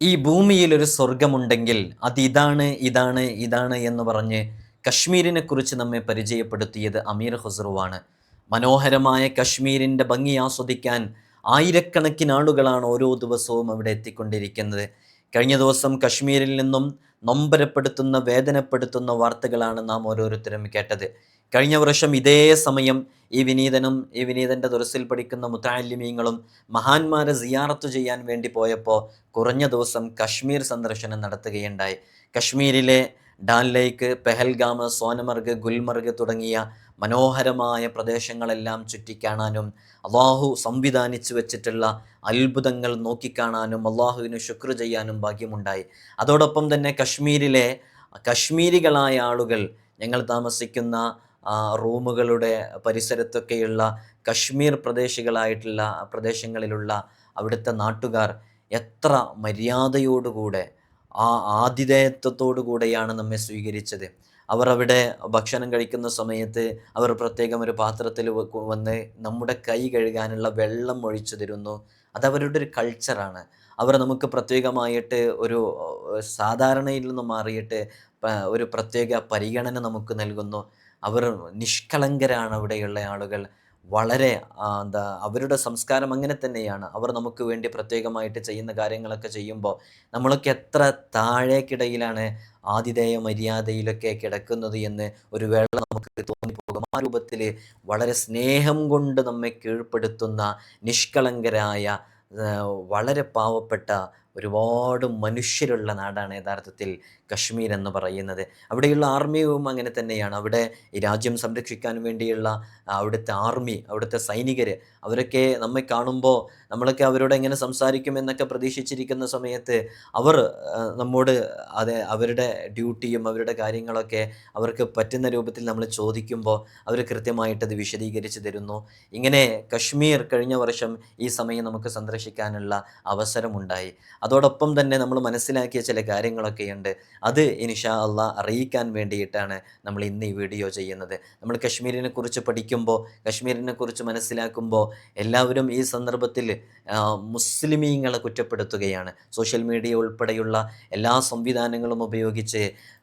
ഈ ഭൂമിയിൽ ഒരു സ്വർഗമുണ്ടെങ്കിൽ അത് ഇതാണ് ഇതാണ് ഇതാണ് എന്ന് പറഞ്ഞ് കശ്മീരിനെ കുറിച്ച് നമ്മെ പരിചയപ്പെടുത്തിയത് അമീർ ഹുസറുവാണ് മനോഹരമായ കശ്മീരിന്റെ ഭംഗി ആസ്വദിക്കാൻ ആയിരക്കണക്കിന് ആളുകളാണ് ഓരോ ദിവസവും അവിടെ എത്തിക്കൊണ്ടിരിക്കുന്നത്. കഴിഞ്ഞ ദിവസം കശ്മീരിൽ നിന്നും നൊമ്പരപ്പെടുത്തുന്ന വേദനപ്പെടുത്തുന്ന വാർത്തകളാണ് നാം ഓരോരുത്തരും കേട്ടത്. കഴിഞ്ഞ വർഷം ഇതേ സമയം ഈ വിനീതനും ഈ വിനീതന്റെ ദുരസിൽ പഠിക്കുന്ന മുത്താലിമീങ്ങളും മഹാന്മാരെ സിയാറത്ത് ചെയ്യാൻ വേണ്ടി പോയപ്പോൾ കുറഞ്ഞ ദിവസം കശ്മീർ സന്ദർശനം നടത്തുകയുണ്ടായി. കശ്മീരിലെ ഡാൽ ലേക്ക് പെഹൽഗാം സോനമർഗ് ഗുൽമർഗ് തുടങ്ങിയ മനോഹരമായ പ്രദേശങ്ങളെല്ലാം ചുറ്റിക്കാണാനും അള്ളാഹു സംവിധാനിച്ചു വെച്ചിട്ടുള്ള അത്ഭുതങ്ങൾ നോക്കിക്കാണാനും അള്ളാഹുവിന് ശുക്ർ ചെയ്യാനും ഭാഗ്യമുണ്ടായി. അതോടൊപ്പം തന്നെ കശ്മീരിലെ കശ്മീരികളായ ആളുകൾ ഞങ്ങൾ താമസിക്കുന്ന ആ, റൂമുകളുടെ പരിസരത്തൊക്കെയുള്ള കശ്മീർ പ്രദേശികളായിട്ടുള്ള പ്രദേശങ്ങളിലുള്ള അവിടുത്തെ നാട്ടുകാർ എത്ര മര്യാദയോടുകൂടെ ആ ആതിഥേയത്വത്തോടു കൂടെയാണ് നമ്മെ സ്വീകരിച്ചത്. അവർ അവിടെ ഭക്ഷണം കഴിക്കുന്ന സമയത്ത് അവർ പ്രത്യേകം ഒരു പാത്രത്തിൽ വന്ന് നമ്മുടെ കൈ കഴുകാനുള്ള വെള്ളം ഒഴിച്ചു തരുന്നു. അതവരുടെ ഒരു കൾച്ചറാണ് അവർ നമുക്ക് പ്രത്യേകമായിട്ട് ഒരു സാധാരണയിൽ നിന്ന് മാറിയിട്ട് ഒരു പ്രത്യേക പരിഗണന നമുക്ക് നൽകുന്നു. അവർ നിഷ്കളങ്കരാണ് അവിടെയുള്ള ആളുകൾ. വളരെ എന്താ അവരുടെ സംസ്കാരം അങ്ങനെ തന്നെയാണ്. അവർ നമുക്ക് വേണ്ടി പ്രത്യേകമായിട്ട് ചെയ്യുന്ന കാര്യങ്ങളൊക്കെ ചെയ്യുമ്പോൾ നമ്മളൊക്കെ എത്ര താഴേക്കിടയിലാണ് ആതിഥേയ മര്യാദയിലൊക്കെ കിടക്കുന്നത് എന്ന് ഒരു വേള നമുക്ക് തോന്നിപ്പോകും. ആ രൂപത്തിൽ വളരെ സ്നേഹം കൊണ്ട് നമ്മെ കീഴ്പ്പെടുത്തുന്ന നിഷ്കളങ്കരായ വളരെ പാവപ്പെട്ട ഒരുപാട് മനുഷ്യരുള്ള നാടാണ് യഥാർത്ഥത്തിൽ കശ്മീർ എന്ന് പറയുന്നത്. അവിടെയുള്ള ആർമിയും അങ്ങനെ തന്നെയാണ്. അവിടെ ഈ രാജ്യം സംരക്ഷിക്കാൻ വേണ്ടിയുള്ള അവിടുത്തെ ആർമി അവിടുത്തെ സൈനികർ അവരൊക്കെ നമ്മെ കാണുമ്പോൾ നമ്മളൊക്കെ അവരോട് എങ്ങനെ സംസാരിക്കും എന്നൊക്കെ പ്രതീക്ഷിച്ചിരിക്കുന്ന സമയത്ത് അവർ നമ്മോട് അതെ അവരുടെ ഡ്യൂട്ടിയും അവരുടെ കാര്യങ്ങളൊക്കെ അവർക്ക് പറ്റുന്ന രൂപത്തിൽ നമ്മൾ ചോദിക്കുമ്പോൾ അവർ കൃത്യമായിട്ടത് വിശദീകരിച്ച് തരുന്നു. ഇങ്ങനെ കശ്മീർ കഴിഞ്ഞ വർഷം ഈ സമയം നമുക്ക് സന്ദർശിക്കാനുള്ള അവസരമുണ്ടായി. അതോടൊപ്പം തന്നെ നമ്മൾ മനസ്സിലാക്കിയ ചില കാര്യങ്ങളൊക്കെയുണ്ട്. അത് ഇൻഷാ അല്ല അറിയിക്കാൻ വേണ്ടിയിട്ടാണ് നമ്മൾ ഇന്ന് ഈ വീഡിയോ ചെയ്യുന്നത്. നമ്മൾ കശ്മീരിനെ കുറിച്ച് പഠിക്കുമ്പോൾ കശ്മീരിനെ കുറിച്ച് മനസ്സിലാക്കുമ്പോൾ എല്ലാവരും ഈ സന്ദർഭത്തിൽ മുസ്ലിമീങ്ങളെ കുറ്റപ്പെടുത്തുകയാണ്. സോഷ്യൽ മീഡിയ ഉൾപ്പെടെയുള്ള എല്ലാ സംവിധാനങ്ങളും ഉപയോഗിച്ച്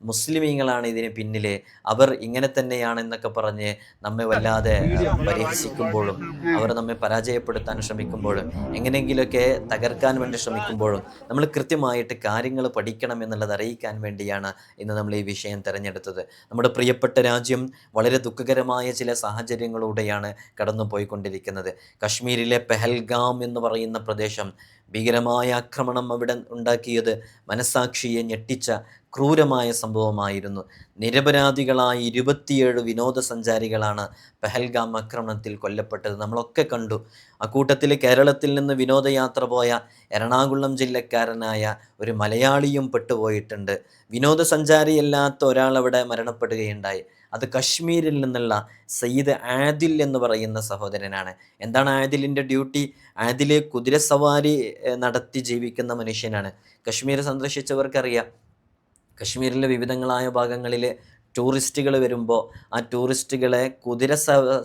മുസ്ലിമീങ്ങളാണ് ഇതിന് പിന്നിലെ. അവർ ഇങ്ങനെ തന്നെയാണെന്നൊക്കെ പറഞ്ഞ് നമ്മെ വല്ലാതെ പരിഹസിക്കുമ്പോഴും അവർ നമ്മെ പരാജയപ്പെടുത്താൻ ശ്രമിക്കുമ്പോഴും എങ്ങനെയെങ്കിലുമൊക്കെ തകർക്കാൻ വേണ്ടി ശ്രമിക്കുമ്പോഴും നമ്മൾ കൃത്യമായിട്ട് കാര്യങ്ങൾ പഠിക്കണം എന്നുള്ളത് അറിയിക്കാൻ വേണ്ടിയാണ് ഇന്ന് നമ്മൾ ഈ വിഷയം തിരഞ്ഞെടുത്തത്. നമ്മുടെ പ്രിയപ്പെട്ട രാജ്യം വളരെ ദുഃഖകരമായ ചില സാഹചര്യങ്ങളിലൂടെയാണ് കടന്നു പോയിക്കൊണ്ടിരിക്കുന്നത് കശ്മീരിലെ പെഹൽഗാം എന്ന് പറയുന്ന പ്രദേശം ഭീകരമായ ആക്രമണം അവിടെ ഉണ്ടാക്കിയത് മനസാക്ഷിയെ ഞെട്ടിച്ച ക്രൂരമായ സംഭവമായിരുന്നു. നിരപരാധികളായ ഇരുപത്തിയേഴ് വിനോദസഞ്ചാരികളാണ് പെഹൽഗാം ആക്രമണത്തിൽ കൊല്ലപ്പെട്ടത്. നമ്മളൊക്കെ കണ്ടു. അക്കൂട്ടത്തിൽ കേരളത്തിൽ നിന്ന് വിനോദയാത്ര പോയ എറണാകുളം ജില്ലക്കാരനായ ഒരു മലയാളിയും പെട്ടുപോയിട്ടുണ്ട്. വിനോദസഞ്ചാരിയല്ലാത്ത ഒരാൾ അവിടെ മരണപ്പെടുകയുണ്ടായി. അത് കശ്മീരിൽ നിന്നുള്ള സയ്യിദ് ആദിൽ എന്ന് പറയുന്ന സഹോദരനാണ്. എന്താണ് ആദിലിന്റെ ഡ്യൂട്ടി? ആദിൽ കുതിരസവാരി സവാരി നടത്തി ജീവിക്കുന്ന മനുഷ്യനാണ്. കശ്മീർ സന്ദർശിച്ചവർക്കറിയാം. കശ്മീരിലെ വിവിധങ്ങളായ ഭാഗങ്ങളിൽ ടൂറിസ്റ്റുകൾ വരുമ്പോൾ ആ ടൂറിസ്റ്റുകളെ കുതിര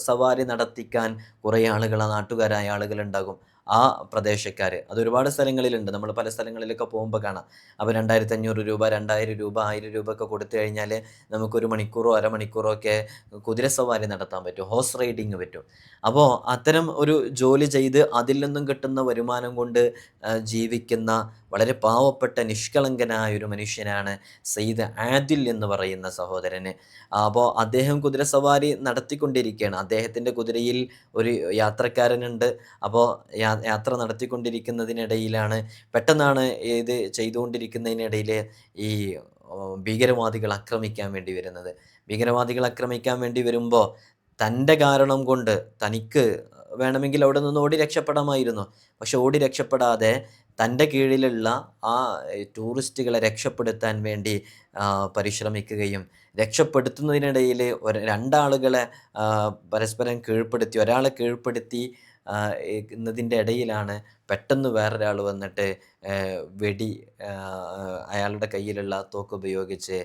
സവാരി നടത്തിക്കാൻ കുറേ ആളുകൾ നാട്ടുകാരായ ആളുകളുണ്ടാകും ആ പ്രദേശക്കാർ അതൊരുപാട് സ്ഥലങ്ങളിലുണ്ട്. നമ്മൾ പല സ്ഥലങ്ങളിലൊക്കെ പോകുമ്പോൾ കാണാം. അപ്പോൾ രണ്ടായിരത്തി അഞ്ഞൂറ് രൂപ രണ്ടായിരം രൂപ ആയിരം രൂപ ഒക്കെ കൊടുത്തു കഴിഞ്ഞാൽ നമുക്കൊരു മണിക്കൂറോ അരമണിക്കൂറോ ഒക്കെ കുതിര സവാരി നടത്താൻ പറ്റും. ഹോഴ്സ് റൈഡിങ് പറ്റും. അപ്പോൾ അത്തരം ഒരു ജോലി ചെയ്ത് അതിൽ നിന്നും കിട്ടുന്ന വരുമാനം കൊണ്ട് ജീവിക്കുന്ന വളരെ പാവപ്പെട്ട നിഷ്കളങ്കനായ ഒരു മനുഷ്യനാണ് സയ്യിദ് ആദിൽ എന്ന് പറയുന്ന സഹോദരന്. അപ്പോൾ അദ്ദേഹം കുതിര സവാരി നടത്തിക്കൊണ്ടിരിക്കുകയാണ്. അദ്ദേഹത്തിന്റെ കുതിരയിൽ ഒരു യാത്രക്കാരനുണ്ട്. അപ്പോൾ യാത്ര നടത്തിക്കൊണ്ടിരിക്കുന്നതിനിടയിലാണ് പെട്ടെന്നാണ് ഇത് ചെയ്തുകൊണ്ടിരിക്കുന്നതിനിടയിൽ ഈ ഭീകരവാദികൾ ആക്രമിക്കാൻ വേണ്ടി വരുന്നത്. ഭീകരവാദികൾ ആക്രമിക്കാൻ വേണ്ടി വരുമ്പോൾ തന്റെ കാരണം കൊണ്ട് തനിക്ക് വേണമെങ്കിൽ അവിടെ നിന്ന് ഓടി രക്ഷപ്പെടാമായിരുന്നു. പക്ഷെ ഓടി രക്ഷപ്പെടാതെ തന്റെ കീഴിലുള്ള ആ ടൂറിസ്റ്റുകളെ രക്ഷപ്പെടുത്താൻ വേണ്ടി പരിശ്രമിക്കുകയും രക്ഷപ്പെടുത്തുന്നതിനിടയിൽ ഒരു രണ്ടാളുകളെ പരസ്പരം കീഴ്പ്പെടുത്തി ഒരാളെ കീഴ്പ്പെടുത്തി എന്നതിന്റെ ഇടയിലാണ് പെട്ടെന്ന് വേറൊരാൾ വന്നിട്ട് വെടി അയാളുടെ കയ്യിലുള്ള തോക്ക് ഉപയോഗിച്ച്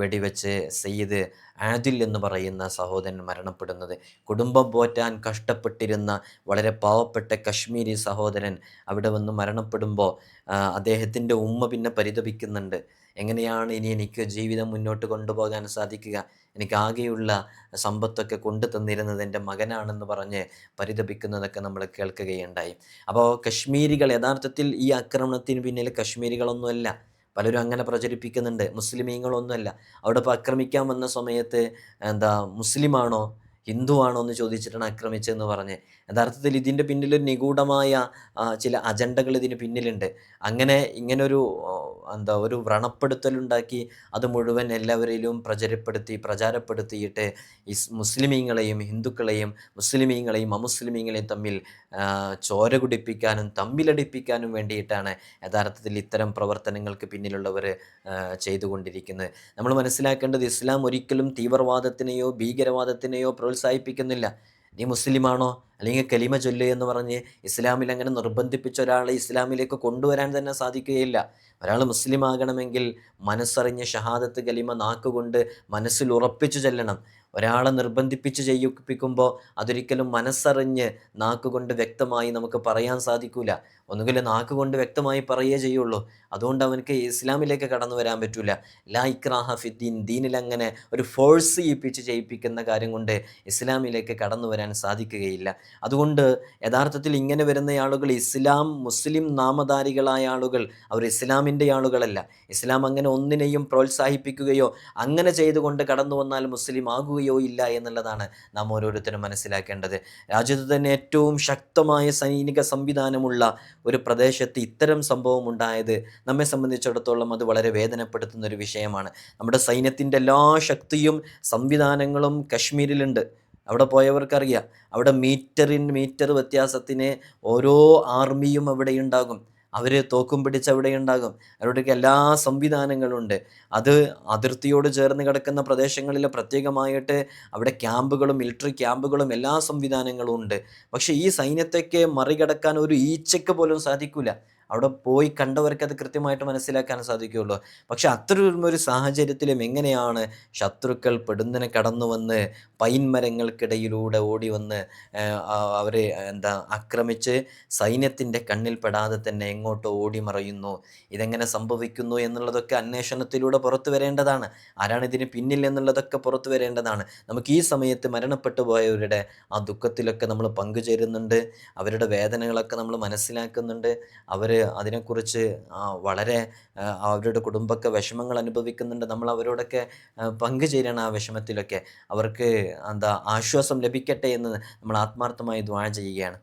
വെടിവെച്ച് സെയ്ത് ആദിൽ എന്ന് പറയുന്ന സഹോദരൻ മരണപ്പെടുന്നത്. കുടുംബം പോറ്റാൻ കഷ്ടപ്പെട്ടിരുന്ന വളരെ പാവപ്പെട്ട കശ്മീരി സഹോദരൻ അവിടെ വന്ന് മരണപ്പെടുമ്പോൾ അദ്ദേഹത്തിന്റെ ഉമ്മ പിന്നെ പരിതപിക്കുന്നുണ്ട്. എങ്ങനെയാണ് ഇനി എനിക്ക് ജീവിതം മുന്നോട്ട് കൊണ്ടുപോകാൻ സാധിക്കുക? എനിക്ക് ആകെയുള്ള സമ്പത്തൊക്കെ കൊണ്ടു തന്നിരുന്നത് എന്റെ മകനാണെന്ന് പറഞ്ഞ് പരിതപിക്കുന്നതൊക്കെ നമ്മൾ കേൾക്കുകയുണ്ടായി. അപ്പോൾ കശ്മീരികൾ യഥാർത്ഥത്തിൽ ഈ ആക്രമണത്തിന് പിന്നിൽ കശ്മീരികളൊന്നുമല്ല. പലരും അങ്ങനെ പ്രചരിപ്പിക്കുന്നുണ്ട്. മുസ്ലിമീങ്ങളൊന്നുമല്ല. അവിടെ ഇപ്പോൾ ആക്രമിക്കാൻ വന്ന സമയത്ത് എന്താ മുസ്ലിമാണോ? ഹിന്ദുവാണോ എന്ന് ചോദിച്ചിട്ടാണ് ആക്രമിച്ചതെന്ന് പറഞ്ഞ്. യഥാർത്ഥത്തിൽ ഇതിന്റെ പിന്നിലൊരു നിഗൂഢമായ ചില അജണ്ടകൾ ഇതിന് പിന്നിലുണ്ട്. അങ്ങനെ ഇങ്ങനൊരു എന്താ ഒരു വ്രണപ്പെടുത്തലുണ്ടാക്കി അത് മുഴുവൻ എല്ലാവരിലും പ്രചരപ്പെടുത്തി പ്രചാരപ്പെടുത്തിയിട്ട് ഇസ് മുസ്ലിമീങ്ങളെയും ഹിന്ദുക്കളെയും മുസ്ലിമീങ്ങളെയും അമുസ്ലിമീങ്ങളെയും തമ്മിൽ ചോര കുടിപ്പിക്കാനും തമ്മിലടിപ്പിക്കാനും വേണ്ടിയിട്ടാണ് യഥാർത്ഥത്തിൽ ഇത്തരം പ്രവർത്തനങ്ങൾക്ക് പിന്നിലുള്ളവർ ചെയ്തുകൊണ്ടിരിക്കുന്നത്. നമ്മൾ മനസ്സിലാക്കേണ്ടത് ഇസ്ലാം ഒരിക്കലും തീവ്രവാദത്തിനെയോ ഭീകരവാദത്തിനെയോ പ്രോത്സാഹിപ്പിക്കുന്നില്ല. നീ മുസ്ലിമാണോ? അല്ലെങ്കിൽ കലിമ ചൊല്ല് എന്ന് പറഞ്ഞ് ഇസ്ലാമിൽ അങ്ങനെ നിർബന്ധിപ്പിച്ച ഒരാളെ ഇസ്ലാമിലേക്ക് കൊണ്ടുവരാൻ തന്നെ സാധിക്കുകയില്ല. ഒരാൾ മുസ്ലിം ആകണമെങ്കിൽ മനസ്സറിഞ്ഞ് ഷഹാദത്ത് കലിമ നാക്കുകൊണ്ട് മനസ്സിൽ ഉറപ്പിച്ചു ചെല്ലണം. ഒരാളെ നിർബന്ധിപ്പിച്ച് ചെയ്യിപ്പിക്കുമ്പോൾ അതൊരിക്കലും മനസ്സറിഞ്ഞ് നാക്കുകൊണ്ട് വ്യക്തമായി നമുക്ക് പറയാൻ സാധിക്കൂല. ഒന്നുകിൽ നാക്കുകൊണ്ട് വ്യക്തമായി പറയേ ചെയ്യുള്ളൂ. അതുകൊണ്ട് അവനക്ക് ഇസ്ലാമിലേക്ക് കടന്നു വരാൻ പറ്റൂല. ലാ ഇക്രാഹ ഫിദ്ദീൻ ദീനിൽ അങ്ങനെ ഒരു ഫോഴ്സ് ചെയ്യിപ്പിച്ച് ചെയ്യിപ്പിക്കുന്ന കാര്യം കൊണ്ട് ഇസ്ലാമിലേക്ക് കടന്നു വരാൻ സാധിക്കുകയില്ല. അതുകൊണ്ട് യഥാർത്ഥത്തിൽ ഇങ്ങനെ വരുന്ന ആളുകൾ ഇസ്ലാം മുസ്ലിം നാമധാരികളായ ആളുകൾ അവർ ഇസ്ലാമിന്റെ ആളുകളല്ല. ഇസ്ലാം അങ്ങനെ ഒന്നിനെയും പ്രോത്സാഹിപ്പിക്കുകയോ അങ്ങനെ ചെയ്തുകൊണ്ട് കടന്നു വന്നാൽ മുസ്ലിം ആകുകയോ ഇല്ല എന്നുള്ളതാണ് നാം ഓരോരുത്തരും മനസ്സിലാക്കേണ്ടത്. രാജ്യത്ത് തന്നെ ഏറ്റവും ശക്തമായ സൈനിക സംവിധാനമുള്ള ഒരു പ്രദേശത്ത് ഇത്തരം സംഭവം ഉണ്ടായത് നമ്മെ സംബന്ധിച്ചിടത്തോളം അത് വളരെ വേദനപ്പെടുത്തുന്ന ഒരു വിഷയമാണ്. നമ്മുടെ സൈന്യത്തിന്റെ എല്ലാ ശക്തിയും സംവിധാനങ്ങളും കശ്മീരിലുണ്ട്. അവിടെ പോയവർക്കറിയാം. അവിടെ മീറ്ററിൻ മീറ്റർ വ്യത്യാസത്തിന് ഓരോ ആർമിയും അവിടെ ഉണ്ടാകും. അവർ തോക്കും പിടിച്ച് അവിടെ ഉണ്ടാകും. അവരുടെയൊക്കെ എല്ലാ സംവിധാനങ്ങളുണ്ട്. അത് അതിർത്തിയോട് ചേർന്ന് കിടക്കുന്ന പ്രദേശങ്ങളിൽ പ്രത്യേകമായിട്ട് അവിടെ ക്യാമ്പുകളും മിലിറ്ററി ക്യാമ്പുകളും എല്ലാ സംവിധാനങ്ങളും ഉണ്ട്. പക്ഷേ ഈ സൈന്യത്തെയൊക്കെ മറികടക്കാൻ ഒരു ഈച്ചയ്ക്ക് പോലും സാധിക്കില്ല അവിടെ പോയി കണ്ടവർക്ക് അത് കൃത്യമായിട്ട് മനസ്സിലാക്കാൻ സാധിക്കുകയുള്ളൂ. പക്ഷെ അത്തരം ഒരു സാഹചര്യത്തിലും എങ്ങനെയാണ് ശത്രുക്കൾ പെടുന്നതിനെ കടന്നു വന്ന് പൈൻ മരങ്ങൾക്കിടയിലൂടെ ഓടി വന്ന് അവരെ എന്താ ആക്രമിച്ച് സൈന്യത്തിന്റെ കണ്ണിൽ പെടാതെ തന്നെ എങ്ങോട്ടോ ഓടി മറയുന്നു ഇതെങ്ങനെ സംഭവിക്കുന്നു എന്നുള്ളതൊക്കെ അന്വേഷണത്തിലൂടെ പുറത്തു വരേണ്ടതാണ്. ആരാണ് ഇതിന് പിന്നിൽ എന്നുള്ളതൊക്കെ പുറത്തു വരേണ്ടതാണ്. നമുക്ക് ഈ സമയത്ത് മരണപ്പെട്ടു പോയവരുടെ ആ ദുഃഖത്തിലൊക്കെ നമ്മൾ പങ്കുചേരുന്നുണ്ട്. അവരുടെ വേദനകളൊക്കെ നമ്മൾ മനസ്സിലാക്കുന്നുണ്ട്. അവർ അതിനെക്കുറിച്ച് വളരെ അവരുടെ കുടുംബമൊക്കെ വിഷമങ്ങൾ അനുഭവിക്കുന്നുണ്ട്. നമ്മൾ അവരോടൊക്കെ പങ്കുചേരണം ആ വിഷമത്തിലൊക്കെ. അവർക്ക് എന്താ ആശ്വാസം ലഭിക്കട്ടെ എന്ന് നമ്മൾ ആത്മാർത്ഥമായി ദ്വാ ചെയ്യുകയാണ്.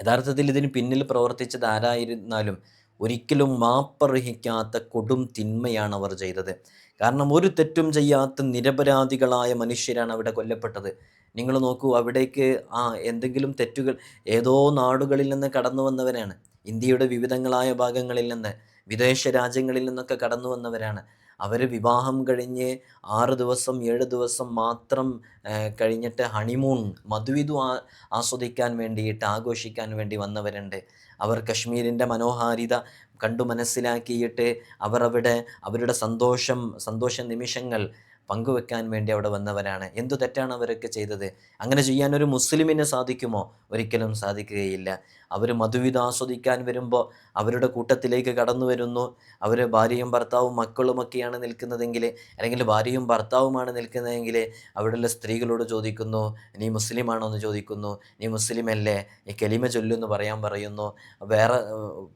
യഥാർത്ഥത്തിൽ ഇതിന് പിന്നിൽ പ്രവർത്തിച്ചത് ആരായിരുന്നാലും ഒരിക്കലും മാപ്പർഹിക്കാത്ത കൊടും തിന്മയാണ് അവർ ചെയ്തത്. കാരണം ഒരു തെറ്റും ചെയ്യാത്ത നിരപരാധികളായ മനുഷ്യരാണ് അവിടെ കൊല്ലപ്പെട്ടത്. നിങ്ങൾ നോക്കൂ അവിടേക്ക് ആ എന്തെങ്കിലും തെറ്റുകൾ ഏതോ നാടുകളിൽ നിന്ന് കടന്നു വന്നവരാണ് ഇന്ത്യയുടെ വിവിധങ്ങളായ ഭാഗങ്ങളിൽ നിന്ന് വിദേശ രാജ്യങ്ങളിൽ നിന്നൊക്കെ കടന്നു വന്നവരാണ്. അവർ വിവാഹം കഴിഞ്ഞ് ആറ് ദിവസം ഏഴ് ദിവസം മാത്രം കഴിഞ്ഞിട്ട് ഹണിമൂൺ മധുവിധു ആസ്വദിക്കാൻ വേണ്ടിയിട്ട് ആഘോഷിക്കാൻ വേണ്ടി വന്നവരുണ്ട്. അവർ കശ്മീരിന്റെ മനോഹാരിത കണ്ടു മനസ്സിലാക്കിയിട്ട് അവർ അവിടെ അവരുടെ സന്തോഷം സന്തോഷ നിമിഷങ്ങൾ പങ്കുവെക്കാൻ വേണ്ടി അവിടെ വന്നവരാണ്. എന്തു തെറ്റാണ് അവരൊക്കെ ചെയ്തത്? അങ്ങനെ ചെയ്യാൻ ഒരു മുസ്ലിമിന് സാധിക്കുമോ? ഒരിക്കലും സാധിക്കുകയില്ല. അവർ മധുവിധ ആസ്വദിക്കാൻ വരുമ്പോൾ അവരുടെ കൂട്ടത്തിലേക്ക് കടന്നു വരുന്നു. അവർ ഭാര്യയും ഭർത്താവും മക്കളുമൊക്കെയാണ് നിൽക്കുന്നതെങ്കിൽ അല്ലെങ്കിൽ ഭാര്യയും ഭർത്താവുമാണ് നിൽക്കുന്നതെങ്കിൽ അവിടെയുള്ള സ്ത്രീകളോട് ചോദിക്കുന്നു നീ മുസ്ലിമാണോ? എന്ന് ചോദിക്കുന്നു. നീ മുസ്ലിം അല്ലേ ഈ കെലിമ ചൊല്ലുമെന്ന് പറയാൻ പറയുന്നു. വേറെ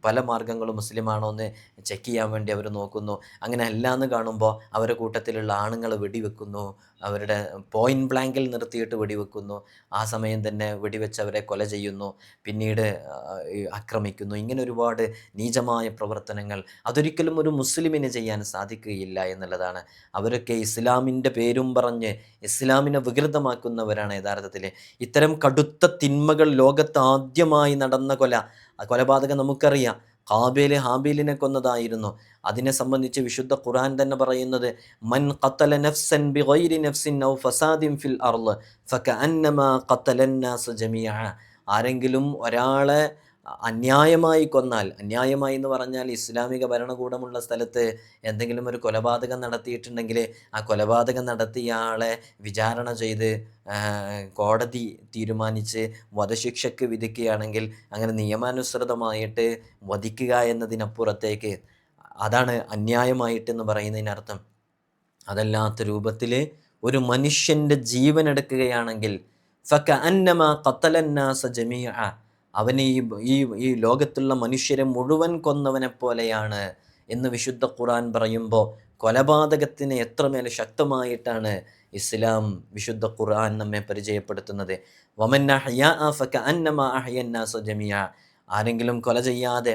പല മാർഗങ്ങളും മുസ്ലിമാണോ എന്ന് ചെക്ക് ചെയ്യാൻ വേണ്ടി അവർ നോക്കുന്നു. അങ്ങനെ അല്ല എന്ന് കാണുമ്പോൾ അവരുടെ കൂട്ടത്തിലുള്ള ആണുങ്ങൾ വെടിവെക്കുന്നു. അവരുടെ പോയിന്റ് ബ്ലാങ്കിൽ നിർത്തിയിട്ട് വെടിവെക്കുന്നു. ആ സമയം തന്നെ വെടിവെച്ച് അവരെ കൊല ചെയ്യുന്നു. പിന്നീട് ആക്രമിക്കുന്നു. ഇങ്ങനെ ഒരുപാട് നീചമായ പ്രവർത്തനങ്ങൾ അതൊരിക്കലും ഒരു മുസ്ലിമിന് ചെയ്യാൻ സാധിക്കുകയില്ല എന്നുള്ളതാണ്. അവരൊക്കെ ഇസ്ലാമിന്റെ പേരും പറഞ്ഞ് ഇസ്ലാമിനെ വികൃതമാക്കുന്നവരാണ് യഥാർത്ഥത്തിൽ. ഇത്തരം കടുത്ത തിന്മകൾ ലോകത്ത് ആദ്യമായി നടന്ന കൊല കൊലപാതകം നമുക്കറിയാം. ഹാബേൽ ഹാബീലിനെ കൊന്നതായിരുന്നു. അതിനെ സംബന്ധിച്ച് വിശുദ്ധ ഖുർആൻ തന്നെ പറയുന്നത് മൻ ഖത്തല നഫ്സൻ ബി ബിഗൈരി നഫ്സിൻ ഔ ഫസാദിൻ ഫിൽ അർൾ ഫകഅന്നമാ ഖത്തലന്നാസ് ജമീഅ. ആരെങ്കിലും ഒരാളെ അന്യായമായി കൊന്നാൽ അന്യായമായി എന്ന് പറഞ്ഞാൽ ഇസ്ലാമിക ഭരണകൂടമുള്ള സ്ഥലത്ത് എന്തെങ്കിലും ഒരു കൊലപാതകം നടത്തിയിട്ടുണ്ടെങ്കിൽ ആ കൊലപാതകം നടത്തിയ ആളെ വിചാരണ ചെയ്ത് കോടതി തീരുമാനിച്ച് വധശിക്ഷയ്ക്ക് വിധിക്കുകയാണെങ്കിൽ അങ്ങനെ നിയമാനുസൃതമായിട്ട് വധിക്കുക എന്നതിനപ്പുറത്തേക്ക് അതാണ് അന്യായമായിട്ടെന്ന് പറയുന്നതിനർത്ഥം അതല്ലാത്ത രൂപത്തിൽ ഒരു മനുഷ്യന്റെ ജീവൻ എടുക്കുകയാണെങ്കിൽ ഫക്ക അന്നമ കത്തലന്നാസ ജമീഅ അവന് ഈ ഈ ഈ ലോകത്തുള്ള മനുഷ്യരെ മുഴുവൻ കൊന്നവനെ പോലെയാണ് എന്ന് വിശുദ്ധ ഖുറാൻ പറയുമ്പോൾ കൊലപാതകത്തിന് എത്രമേൽ ശക്തമായിട്ടാണ് ഇസ്ലാം വിശുദ്ധ ഖുർആൻ നമ്മെ പരിചയപ്പെടുത്തുന്നത്. ആരെങ്കിലും കൊല ചെയ്യാതെ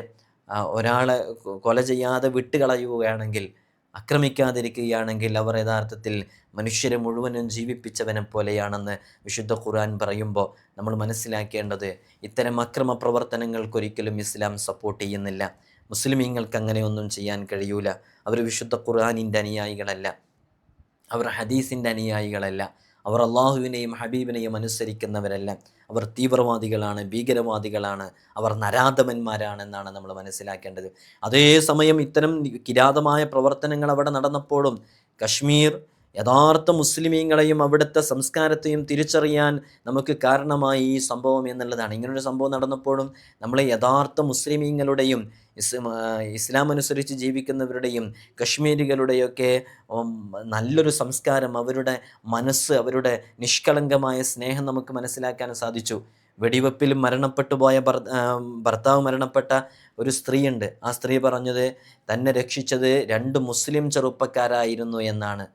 ഒരാളെ കൊല ചെയ്യാതെ വിട്ടുകളയുകയാണെങ്കിൽ ആക്രമിക്കാതിരിക്കുകയാണെങ്കിൽ അവർ യഥാർത്ഥത്തിൽ മനുഷ്യരെ മുഴുവനും ജീവിപ്പിച്ചവനെ പോലെയാണെന്ന് വിശുദ്ധ ഖുർആൻ പറയുമ്പോൾ നമ്മൾ മനസ്സിലാക്കേണ്ടത് ഇത്തരം അക്രമ പ്രവർത്തനങ്ങൾക്കൊരിക്കലും ഇസ്ലാം സപ്പോർട്ട് ചെയ്യുന്നില്ല. മുസ്ലിമീങ്ങൾക്ക് അങ്ങനെയൊന്നും ചെയ്യാൻ കഴിയൂല. അവർ വിശുദ്ധ ഖുർആാനിന്റെ അനുയായികളല്ല. അവർ ഹദീസിന്റെ അനുയായികളല്ല. അവർ അള്ളാഹുവിനെയും ഹബീബിനെയും അനുസരിക്കുന്നവരല്ല അവർ തീവ്രവാദികളാണ് ഭീകരവാദികളാണ് അവർ നരാധമന്മാരാണെന്നാണ് നമ്മൾ മനസ്സിലാക്കേണ്ടത്. അതേസമയം ഇത്തരം കിരാതമായ പ്രവർത്തനങ്ങൾ അവിടെ നടന്നപ്പോഴും കശ്മീർ യഥാർത്ഥ മുസ്ലിമീങ്ങളെയും അവിടുത്തെ സംസ്കാരത്തെയും തിരിച്ചറിയാൻ നമുക്ക് കാരണമായി ഈ സംഭവം എന്നുള്ളതാണ്. ഇങ്ങനൊരു സംഭവം നടന്നപ്പോഴും നമ്മൾ യഥാർത്ഥ മുസ്ലിമീങ്ങളുടെയും ഇസ്ലാം അനുസരിച്ച് ജീവിക്കുന്നവരുടെയും കശ്മീരികളുടെയൊക്കെ നല്ലൊരു സംസ്കാരം അവരുടെ മനസ്സ് അവരുടെ നിഷ്കളങ്കമായ സ്നേഹം നമുക്ക് മനസ്സിലാക്കാൻ സാധിച്ചു. വെടിവെപ്പിൽ മരണപ്പെട്ടു പോയ ഭർത്താവ് മരണപ്പെട്ട ഒരു സ്ത്രീയുണ്ട്. ആ സ്ത്രീ പറഞ്ഞത് തന്നെ രക്ഷിച്ചത് രണ്ട് മുസ്ലിം ചെറുപ്പക്കാരായിരുന്നു എന്നാണ്.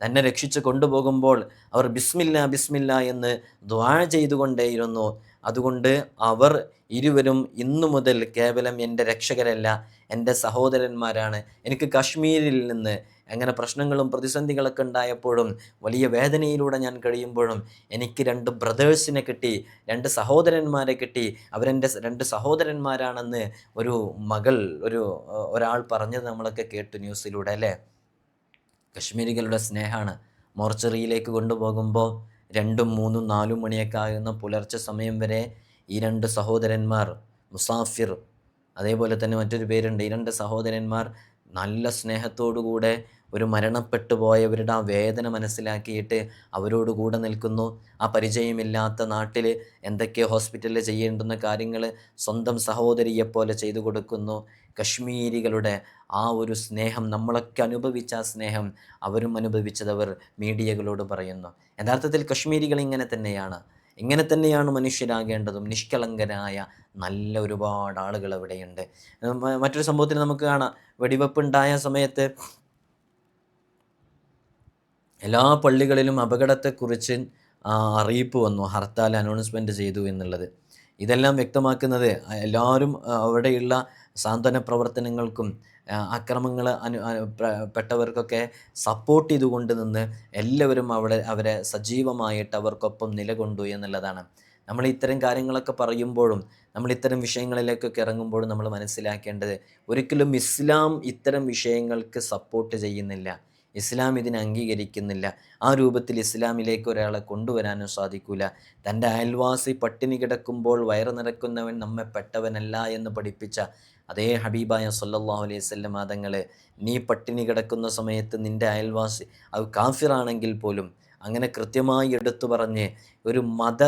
തന്നെ രക്ഷിച്ച് കൊണ്ടുപോകുമ്പോൾ അവർ ബിസ്മില്ല ബിസ്മില്ല എന്ന് ദ്വാ ചെയ്തുകൊണ്ടേയിരുന്നു. അതുകൊണ്ട് അവർ ഇരുവരും ഇന്നു മുതൽ കേവലം എന്റെ രക്ഷകരല്ല എന്റെ സഹോദരന്മാരാണ്. എനിക്ക് കാശ്മീരിൽ നിന്ന് അങ്ങനെ പ്രശ്നങ്ങളും പ്രതിസന്ധികളൊക്കെ ഉണ്ടായപ്പോഴും വലിയ വേദനയിലൂടെ ഞാൻ കഴിയുമ്പോഴും എനിക്ക് രണ്ട് ബ്രദേഴ്സിനെ കിട്ടി രണ്ട് സഹോദരന്മാരെ കിട്ടി. അവരെന്റെ രണ്ട് സഹോദരന്മാരാണെന്ന് ഒരു മകൾ ഒരു ഒരാൾ പറഞ്ഞത് നമ്മളൊക്കെ കേട്ടു ന്യൂസിലൂടെ അല്ലേ? കശ്മീരികളുടെ സ്നേഹമാണ്. മോർച്ചറിയിലേക്ക് കൊണ്ടുപോകുമ്പോൾ രണ്ടും മൂന്നും നാലും മണിയൊക്കെ ആകുന്ന പുലർച്ചെ സമയം വരെ ഈ രണ്ട് സഹോദരന്മാർ മുസാഫിർ അതേപോലെ തന്നെ മറ്റൊരു പേരുണ്ട് ഈ രണ്ട് സഹോദരന്മാർ നല്ല സ്നേഹത്തോടുകൂടെ ഒരു മരണപ്പെട്ടു പോയവരുടെ ആ വേദന മനസ്സിലാക്കിയിട്ട് അവരോട് കൂടെ നിൽക്കുന്നു. ആ പരിചയമില്ലാത്ത നാട്ടിൽ എന്തൊക്കെ ഹോസ്പിറ്റലിൽ ചെയ്യേണ്ടുന്ന കാര്യങ്ങൾ സ്വന്തം സഹോദരിയെപ്പോലെ ചെയ്തു കൊടുക്കുന്നു. കശ്മീരികളുടെ ആ ഒരു സ്നേഹം നമ്മളൊക്കെ അനുഭവിച്ച ആ സ്നേഹം അവരും അനുഭവിച്ചതവർ മീഡിയകളോട് പറയുന്നു. യഥാർത്ഥത്തിൽ കശ്മീരികൾ ഇങ്ങനെ തന്നെയാണ്. ഇങ്ങനെ തന്നെയാണ് മനുഷ്യരാകേണ്ടതും. നിഷ്കളങ്കരായ നല്ല ഒരുപാട് ആളുകൾ അവിടെയുണ്ട്. മറ്റൊരു സംഭവത്തിൽ നമുക്ക് കാണാം. വെടിവെപ്പുണ്ടായ സമയത്ത് എല്ലാ പള്ളികളിലും അപകടത്തെക്കുറിച്ച് അറിയിപ്പ് വന്നു. ഹർത്താൽ അനൗൺസ്മെന്റ് ചെയ്തു എന്നുള്ളത്. ഇതെല്ലാം വ്യക്തമാക്കുന്നത് എല്ലാവരും അവിടെയുള്ള സാന്ത്വന പ്രവർത്തനങ്ങൾക്കും അക്രമങ്ങൾ അനു പെട്ടവർക്കൊക്കെ സപ്പോർട്ട് ചെയ്തുകൊണ്ട് നിന്ന് എല്ലാവരും അവിടെ അവരെ സജീവമായിട്ട് അവർക്കൊപ്പം നിലകൊണ്ടു എന്നുള്ളതാണ്. നമ്മൾ ഇത്തരം കാര്യങ്ങളൊക്കെ പറയുമ്പോഴും നമ്മൾ ഇത്തരം വിഷയങ്ങളിലേക്കൊക്കെ ഇറങ്ങുമ്പോഴും നമ്മൾ മനസ്സിലാക്കേണ്ടത് ഒരിക്കലും ഇസ്ലാം ഇത്തരം വിഷയങ്ങൾക്ക് സപ്പോർട്ട് ചെയ്യുന്നില്ല. ഇസ്ലാം ഇതിനെ അംഗീകരിക്കുന്നില്ല. ആ രൂപത്തിൽ ഇസ്ലാമിലേക്ക് ഒരാളെ കൊണ്ടുവരാനും സാധിക്കൂല. തന്റെ അയൽവാസി പട്ടിണി കിടക്കുമ്പോൾ വയറ് നിറക്കുന്നവൻ നമ്മെ പെട്ടവനല്ല എന്ന് പഠിപ്പിച്ച അതേ ഹബീബായ സല്ലാഹു അലൈഹി വസല്ലം മാതങ്ങൾ നീ പട്ടിണി കിടക്കുന്ന സമയത്ത് നിന്റെ അയൽവാസി അത് കാഫിറാണെങ്കിൽ പോലും അങ്ങനെ കൃത്യമായി എടുത്തു പറഞ്ഞ് ഒരു മത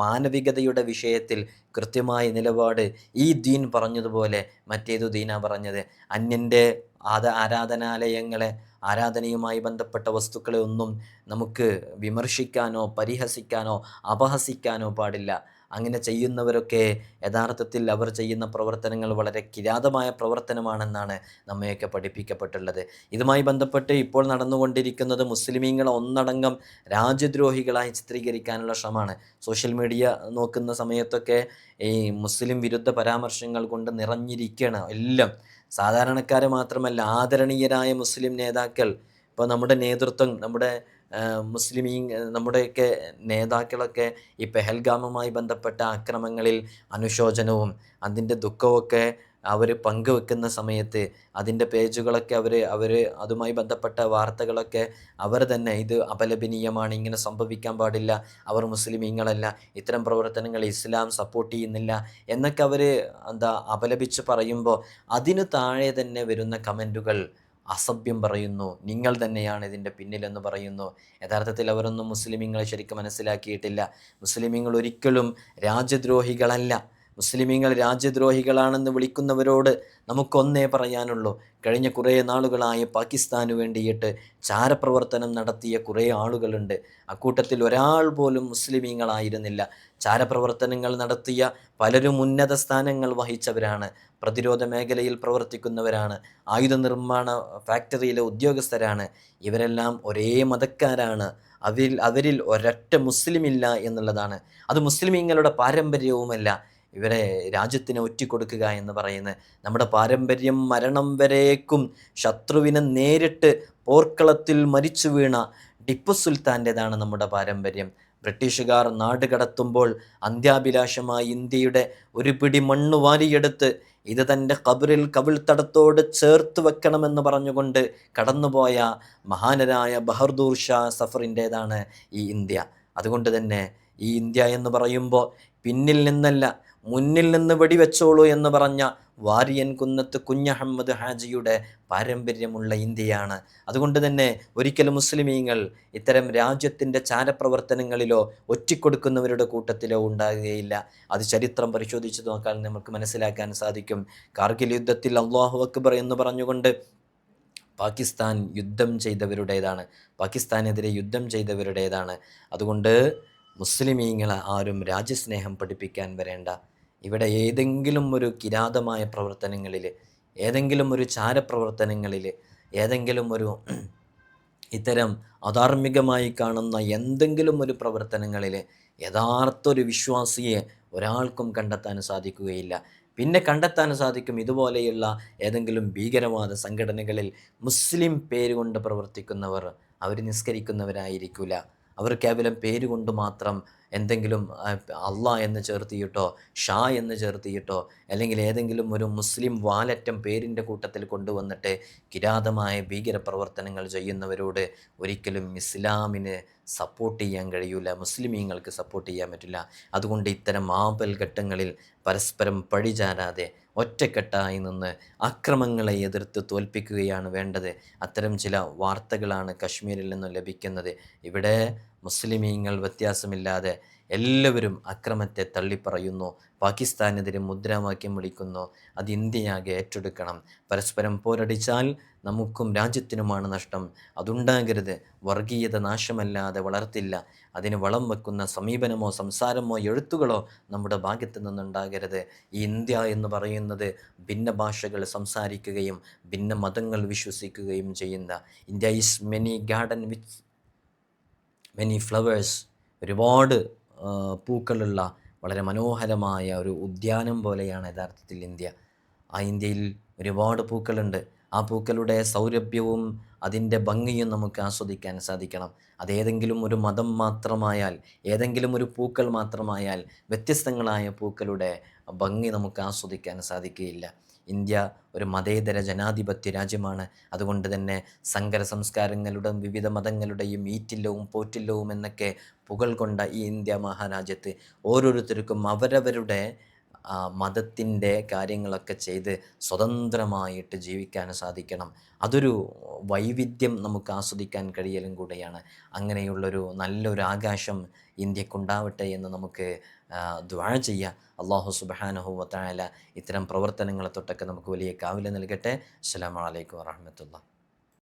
മാനവികതയുടെ വിഷയത്തിൽ കൃത്യമായ നിലപാട് ഈ ദീൻ പറഞ്ഞതുപോലെ മറ്റേതു ദീനാ പറഞ്ഞത്. അന്യന്റെ ആദ ആരാധനാലയങ്ങളെ ആരാധനയുമായി ബന്ധപ്പെട്ട വസ്തുക്കളെ ഒന്നും നമുക്ക് വിമർശിക്കാനോ പരിഹസിക്കാനോ അപഹസിക്കാനോ പാടില്ല. അങ്ങനെ ചെയ്യുന്നവരൊക്കെ യഥാർത്ഥത്തിൽ അവർ ചെയ്യുന്ന പ്രവർത്തനങ്ങൾ വളരെ കിരാതമായ പ്രവർത്തനമാണെന്നാണ് നമ്മയൊക്കെ പഠിപ്പിക്കപ്പെട്ടുള്ളത്. ഇതുമായി ബന്ധപ്പെട്ട് ഇപ്പോൾ നടന്നുകൊണ്ടിരിക്കുന്നത് മുസ്ലിമീങ്ങളെ ഒന്നടങ്കം രാജ്യദ്രോഹികളായി ചിത്രീകരിക്കാനുള്ള ശ്രമമാണ്. സോഷ്യൽ മീഡിയ നോക്കുന്ന സമയത്തൊക്കെ ഈ മുസ്ലിം വിരുദ്ധ പരാമർശങ്ങൾ കൊണ്ട് നിറഞ്ഞിരിക്കുകയാണ് എല്ലാം. സാധാരണക്കാരെ മാത്രമല്ല ആദരണീയരായ മുസ്ലിം നേതാക്കൾ ഇപ്പോൾ നമ്മുടെ നേതൃത്വം നമ്മുടെ മുസ്ലിമീ നമ്മുടെയൊക്കെ നേതാക്കളൊക്കെ ഈ പെഹൽഗാമുമായി ബന്ധപ്പെട്ട അക്രമങ്ങളിൽ അനുശോചനവും അതിന്റെ ദുഃഖമൊക്കെ അവർ പങ്കുവെക്കുന്ന സമയത്ത് അതിന്റെ പേജുകളൊക്കെ അവർ അവർ അതുമായി ബന്ധപ്പെട്ട വാർത്തകളൊക്കെ അവർ തന്നെ ഇത് അപലപനീയമാണ് ഇങ്ങനെ സംഭവിക്കാൻ പാടില്ല അവർ മുസ്ലിമീങ്ങളല്ല ഇത്തരം പ്രവർത്തനങ്ങൾ ഇസ്ലാം സപ്പോർട്ട് ചെയ്യുന്നില്ല എന്നൊക്കെ അവർ എന്താ അപലപിച്ച് പറയുമ്പോൾ അതിനു താഴെ തന്നെ വരുന്ന കമന്റുകൾ അസഭ്യം പറയുന്നു. നിങ്ങൾ തന്നെയാണ് ഇതിന്റെ പിന്നിലെന്ന് പറയുന്നു. യഥാർത്ഥത്തിൽ അവരൊന്നും മുസ്ലിമീങ്ങളെ ശരിക്കും മനസ്സിലാക്കിയിട്ടില്ല. മുസ്ലിമീങ്ങൾ ഒരിക്കലും രാജ്യദ്രോഹികളല്ല. മുസ്ലിമീങ്ങൾ രാജ്യദ്രോഹികളാണെന്ന് വിളിക്കുന്നവരോട് നമുക്കൊന്നേ പറയാനുള്ളൂ. കഴിഞ്ഞ കുറേ നാളുകളായി പാകിസ്ഥാന് വേണ്ടിയിട്ട് ചാരപ്രവർത്തനം നടത്തിയ കുറേ ആളുകളുണ്ട്. അക്കൂട്ടത്തിൽ ഒരാൾ പോലും മുസ്ലിമീങ്ങളായിരുന്നില്ല. ചാരപ്രവർത്തനങ്ങൾ നടത്തിയ പലരും ഉന്നത സ്ഥാനങ്ങൾ വഹിച്ചവരാണ്. പ്രതിരോധ മേഖലയിൽ പ്രവർത്തിക്കുന്നവരാണ്. ആയുധ നിർമ്മാണ ഫാക്ടറിയിലെ ഉദ്യോഗസ്ഥരാണ്. ഇവരെല്ലാം ഒരേ മതക്കാരാണ്. അവരിൽ അവരിൽ ഒരൊറ്റ മുസ്ലിമില്ല എന്നുള്ളതാണ്. അത് മുസ്ലിമീങ്ങളുടെ പാരമ്പര്യവുമല്ല. ഇവരെ രാജ്യത്തിന് ഒറ്റിക്കൊടുക്കുക എന്ന് പറയുന്നത് നമ്മുടെ പാരമ്പര്യം മരണം വരേക്കും ശത്രുവിനെ നേരിട്ട് പോർക്കളത്തിൽ മരിച്ചു വീണ ടിപ്പു സുൽത്താന്റെതാണ് നമ്മുടെ പാരമ്പര്യം. ബ്രിട്ടീഷുകാർ നാട് കടത്തുമ്പോൾ അന്ത്യാഭിലാഷമായി ഇന്ത്യയുടെ ഒരു പിടി മണ്ണ് വാരിയെടുത്ത് ഇത് തന്റെ കബറിൽ കവിൾത്തടത്തോട് ചേർത്ത് വെക്കണമെന്ന് പറഞ്ഞുകൊണ്ട് കടന്നുപോയ മഹാനരായ ബഹർദൂർ ഷാ സഫറിന്റേതാണ് ഈ ഇന്ത്യ. അതുകൊണ്ട് തന്നെ ഈ ഇന്ത്യ എന്ന് പറയുമ്പോൾ പിന്നിൽ നിന്നല്ല മുന്നിൽ നിന്ന് വെടിവെച്ചോളൂ എന്ന് പറഞ്ഞ വാരിയൻ കുന്നത്ത് കുഞ്ഞഹമ്മദ് ഹാജിയുടെ പാരമ്പര്യമുള്ള ഇന്ത്യയാണ്. അതുകൊണ്ട് തന്നെ ഒരിക്കലും മുസ്ലിമീങ്ങൾ ഇത്തരം രാജ്യത്തിന്റെ ചാരപ്രവർത്തനങ്ങളിലോ ഒറ്റിക്കൊടുക്കുന്നവരുടെ കൂട്ടത്തിലോ ഉണ്ടാകുകയില്ല. അത് ചരിത്രം പരിശോധിച്ച് നോക്കാൻ നമുക്ക് മനസ്സിലാക്കാൻ സാധിക്കും. കാർഗിൽ യുദ്ധത്തിൽ അള്ളാഹു അക്ബർ എന്ന് പറഞ്ഞുകൊണ്ട് പാകിസ്ഥാൻ യുദ്ധം ചെയ്തവരുടേതാണ്. പാകിസ്ഥാനെതിരെ യുദ്ധം ചെയ്തവരുടേതാണ്. അതുകൊണ്ട് മുസ്ലിമീങ്ങളെ ആരും രാജ്യസ്നേഹം പഠിപ്പിക്കാൻ വരേണ്ട. ഇവിടെ ഏതെങ്കിലും ഒരു കിരാതമായ പ്രവർത്തനങ്ങളിൽ ഏതെങ്കിലും ഒരു ചാരപ്രവർത്തനങ്ങളിൽ ഏതെങ്കിലും ഒരു ഇത്തരം അധാർമികമായി കാണുന്ന എന്തെങ്കിലും ഒരു പ്രവർത്തനങ്ങളിൽ യഥാർത്ഥ ഒരു വിശ്വാസിയെ ഒരാൾക്കും കണ്ടെത്താൻ സാധിക്കുകയില്ല. പിന്നെ കണ്ടെത്താൻ സാധിക്കും ഇതുപോലെയുള്ള ഏതെങ്കിലും ഭീകരവാദ സംഘടനകളിൽ മുസ്ലിം പേരുകൊണ്ട് പ്രവർത്തിക്കുന്നവർ അവർ നിസ്കരിക്കുന്നവരായിരിക്കില്ല അവർ കേവലം പേരുകൊണ്ട് മാത്രം എന്തെങ്കിലും അല്ല എന്ന് ചേർത്തിയിട്ടോ ഷാ എന്ന് ചേർത്തിയിട്ടോ അല്ലെങ്കിൽ ഏതെങ്കിലും ഒരു മുസ്ലിം വാലറ്റം പേരിന്റെ കൂട്ടത്തിൽ കൊണ്ടുവന്നിട്ട് കിരാതമായ ഭീകരപ്രവർത്തനങ്ങൾ ചെയ്യുന്നവരോട് ഒരിക്കലും ഇസ്ലാമിന് സപ്പോർട്ട് ചെയ്യാൻ കഴിയില്ല മുസ്ലിമീങ്ങൾക്ക് സപ്പോർട്ട് ചെയ്യാൻ പറ്റില്ല. അതുകൊണ്ട് ഇത്തരം ആപൽ ഘട്ടങ്ങളിൽ പരസ്പരം പഴിചാരാതെ ഒറ്റക്കെട്ടായി നിന്ന് അക്രമങ്ങളെ എതിർത്ത് തോൽപ്പിക്കുകയാണ് വേണ്ടത്. അത്തരം ചില വാർത്തകളാണ് കശ്മീരിൽ നിന്നും ലഭിക്കുന്നത്. ഇവിടെ മുസ്ലിമീങ്ങൾ വ്യത്യാസമില്ലാതെ എല്ലാവരും അക്രമത്തെ തള്ളിപ്പറയുന്നു. പാകിസ്ഥാനെതിരെ മുദ്രാവാക്യം വിളിക്കുന്നു. അത് ഇന്ത്യയാകെ ഏറ്റെടുക്കണം. പരസ്പരം പോരടിച്ചാൽ നമുക്കും രാജ്യത്തിനുമാണ് നഷ്ടം. അതുണ്ടാകരുത്. വർഗീയത നാശമല്ലാതെ വളർത്തില്ല. അതിന് വളം വെക്കുന്ന സമീപനമോ സംസാരമോ എഴുത്തുകളോ നമ്മുടെ ഭാഗ്യത്ത് നിന്നുണ്ടാകരുത്. ഈ ഇന്ത്യ എന്ന് പറയുന്നത് ഭിന്ന ഭാഷകൾ സംസാരിക്കുകയും ഭിന്ന മതങ്ങൾ വിശ്വസിക്കുകയും ചെയ്യുന്ന India is many garden with many flowers ഒരുപാട് പൂക്കളുള്ള വളരെ മനോഹരമായ ഒരു ഉദ്യാനം പോലെയാണ് യഥാർത്ഥത്തിൽ ഇന്ത്യ. ആ ഇന്ത്യയിൽ ഒരുപാട് പൂക്കളുണ്ട്. ആ പൂക്കളുടെ സൗരഭ്യവും അതിന്റെ ഭംഗിയും നമുക്ക് ആസ്വദിക്കാൻ സാധിക്കണം. അതേതെങ്കിലും ഒരു മതം മാത്രമായാൽ ഏതെങ്കിലും ഒരു പൂക്കൾ മാത്രമായാൽ വ്യത്യസ്തങ്ങളായ പൂക്കളുടെ ഭംഗി നമുക്ക് ആസ്വദിക്കാൻ സാധിക്കുകയില്ല. ഇന്ത്യ ഒരു മതേതര ജനാധിപത്യ രാജ്യമാണ്. അതുകൊണ്ട് തന്നെ സങ്കര സംസ്കാരങ്ങളുടെ വിവിധ മതങ്ങളുടെയും ഈറ്റില്ലവും പോറ്റില്ലവും എന്നൊക്കെ പുകൾ കൊണ്ട ഈ ഇന്ത്യ മഹാരാജ്യത്ത് ഓരോരുത്തർക്കും അവരവരുടെ മതത്തിന്റെ കാര്യങ്ങളൊക്കെ ചെയ്ത് സ്വതന്ത്രമായിട്ട് ജീവിക്കാൻ സാധിക്കണം. അതൊരു വൈവിധ്യം നമുക്ക് ആസ്വദിക്കാൻ കഴിയലും കൂടെയാണ്. അങ്ങനെയുള്ളൊരു നല്ലൊരു ആകാശം ഇന്ത്യക്കുണ്ടാവട്ടെ എന്ന് നമുക്ക് ദ്വാഴ ചെയ്യുക അള്ളാഹു സുബാനഹു വത്തായാല ഇത്തരം പ്രവർത്തനങ്ങളെ തൊട്ടൊക്കെ നമുക്ക് വലിയ കാവില നൽകട്ടെ. അസ്സാം വലൈക്കും വാഹമത്തുള്ള